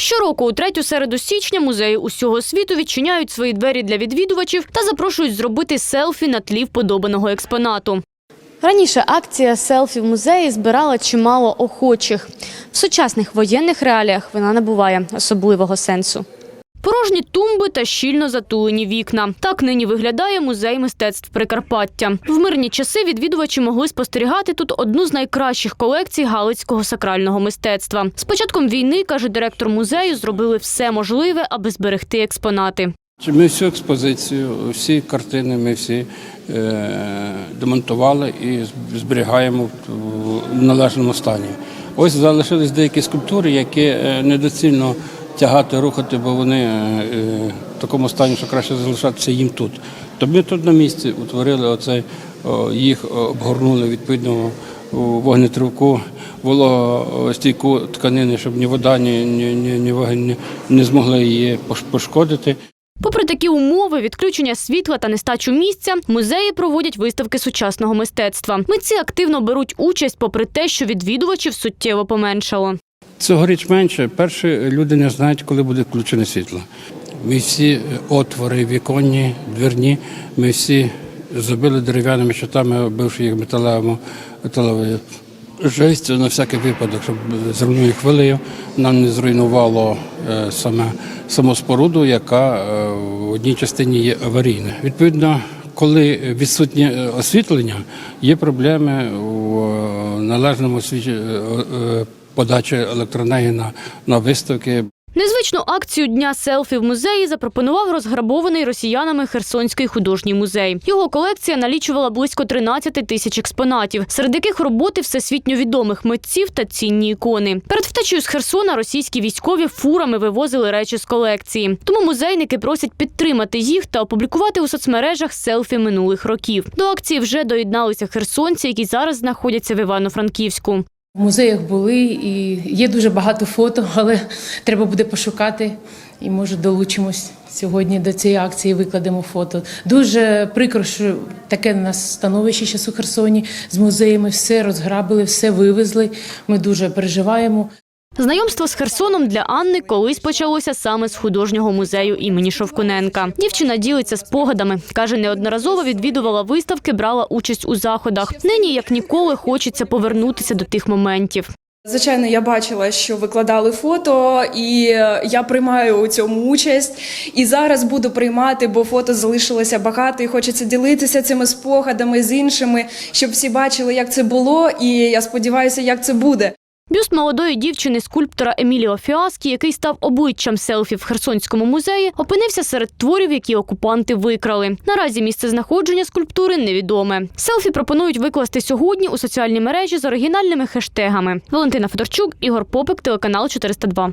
Щороку у третю середу січня музеї усього світу відчиняють свої двері для відвідувачів та запрошують зробити селфі на тлі вподобаного експонату. Раніше акція селфі в музеї збирала чимало охочих. В сучасних воєнних реаліях вона набуває особливого сенсу. Порожні тумби та щільно затулені вікна. Так нині виглядає музей мистецтв Прикарпаття. В мирні часи відвідувачі могли спостерігати тут одну з найкращих колекцій галицького сакрального мистецтва. З початком війни, каже директор музею, зробили все можливе, аби зберегти експонати. Ми всю експозицію, всі картини ми всі е, демонтували і зберігаємо в належному стані. Ось залишились деякі скульптури, які е, недоцільно тягати, рухати, бо вони е, в такому стані, що краще залишатися їм тут. То ми тут на місці утворили оцей, їх обгорнули відповідно вогнетривку, вологостійку тканини, щоб ні вода, ні, ні, ні, ні вогонь не змогли її пошкодити. Попри такі умови, відключення світла та нестачу місця, музеї проводять виставки сучасного мистецтва. Митці активно беруть участь, попри те, що відвідувачів суттєво поменшало. Цьогоріч менше. Перше, люди не знають, коли буде включене світло. Ми всі е, отвори, віконні, двірні, ми всі зробили дерев'яними щитами, оббивши їх металевому металевою жестю на всякий випадок, щоб зруйнує хвилею, нам не зруйнувало е, саме саму споруду, яка е, в одній частині є аварійна. Відповідно, коли відсутнє освітлення, є проблеми е, належному освіт- подачі електроенергії на, на виставки. Незвичну акцію дня селфі в музеї запропонував розграбований росіянами Херсонський художній музей. Його колекція налічувала близько 13 тисяч експонатів, серед яких роботи всесвітньо відомих митців та цінні ікони. Перед втечею з Херсона російські військові фурами вивозили речі з колекції. Тому музейники просять підтримати їх та опублікувати у соцмережах селфі минулих років. До акції вже доєдналися херсонці, які зараз знаходяться в Івано-Франківську. В музеях були і є дуже багато фото, але треба буде пошукати. І може долучимось сьогодні до цієї акції. Викладемо фото. Дуже прикро, що таке у нас становище зараз у Херсоні з музеями. Все розграбили, все вивезли. Ми дуже переживаємо. Знайомство з Херсоном для Анни колись почалося саме з художнього музею імені Шовкуненка. Дівчина ділиться спогадами. Каже, неодноразово відвідувала виставки, брала участь у заходах. Нині, як ніколи, хочеться повернутися до тих моментів. Звичайно, я бачила, що викладали фото, і я приймаю у цьому участь. І зараз буду приймати, бо фото залишилося багато, і хочеться ділитися цими спогадами з іншими, щоб всі бачили, як це було, і я сподіваюся, як це буде. Бюст молодої дівчини скульптора Еміліо Фіаскі, який став обличчям селфі в Херсонському музеї, опинився серед творів, які окупанти викрали. Наразі місце знаходження скульптури невідоме. Селфі пропонують викласти сьогодні у соціальні мережі з оригінальними хештегами. Валентина Федорчук, Ігор Попик, телеканал 402.